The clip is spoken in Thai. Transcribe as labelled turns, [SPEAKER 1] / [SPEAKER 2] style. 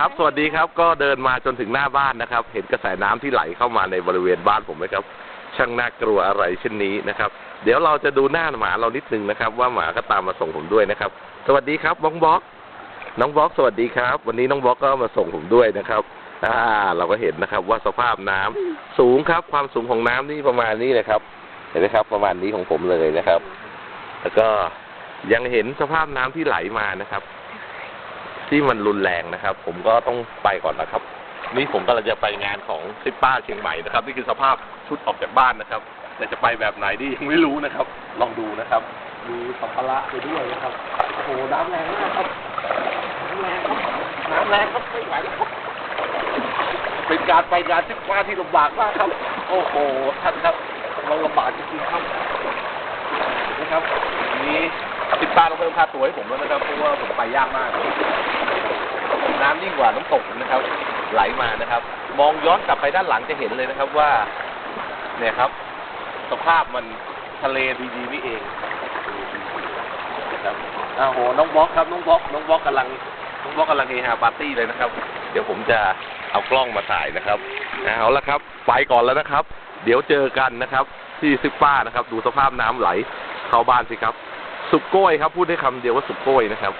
[SPEAKER 1] ครับ สวัสดีครับ ก็เดินมาจนถึงหน้าบ้านนะครับ เห็นกระแสน้ำที่ไหลเข้ามาในบริเวณบ้านผมไหมครับ ช่างน่ากลัวอะไรเช่นนี้นะครับ เดี๋ยวเราจะดูหน้าหมาเรานิดนึงนะครับ ว่าหมาก็ตามมาส่งผมด้วยนะครับ สวัสดีครับบ้องบ็อก น้องบ็อก สวัสดีครับ วันนี้น้องบ็อกก็มาส่งผมด้วยนะครับ อ่า เราก็เห็นนะครับ ว่าสภาพน้ำสูงครับ ความสูงของน้ำนี่ประมาณนี้นะครับ เห็นไหมครับ ประมาณนี้ของผมเลยนะครับ แล้วก็ยังเห็นสภาพน้ำที่ไหลมานะครับ ที่มันรุนแรงนะครับ ผมก็ต้องไปก่อนนะครับ นี่ผมกำลังจะไปงานของซิปป้าเชียงใหม่นะครับ นี่คือสภาพชุดออกจากบ้านนะครับ แต่จะไปแบบไหนนี่ยังไม่รู้นะครับ ลองดูนะครับ มีสัมภาระไปด้วยนะครับโอ้โหน้ำแรงมากครับน้ำแรงครับน้ำแรงครับไม่ไหวแล้วครับเป็นการไปงานซิปป้าที่ลำบากมากครับ โอ้โหท่านครับเราลำบากจริงๆครับนะครับนนี้ติดป้าต้องเพิ่มค่าตัวให้ผมแล้วนะครับเพราะว่าผมไปยากมาก น้ำยิ่งกว่าน้ำตกนะครับ ไหลมานะครับ มองย้อนกลับไปด้านหลังจะเห็นเลยนะครับว่า เนี่ยครับ สภาพมันทะเลดีๆนี่เองนะครับอ้าวโหน้องบล็อกครับน้องบล็อกน้องบล็อกกำลังน้องบล็อกกำลังเฮฮาปาร์ตี้เลยนะครับ เดี๋ยวผมจะเอากล้องมาถ่ายนะครับเอาละครับ ไปก่อนแล้วนะครับ เดี๋ยวเจอกันนะครับ ที่ซิปป้านะครับ ดูสภาพน้ำไหลเข้าบ้านสิครับ สุกโก้ยครับ พูดได้คำเดียวว่าสุกโก้ยนะครับ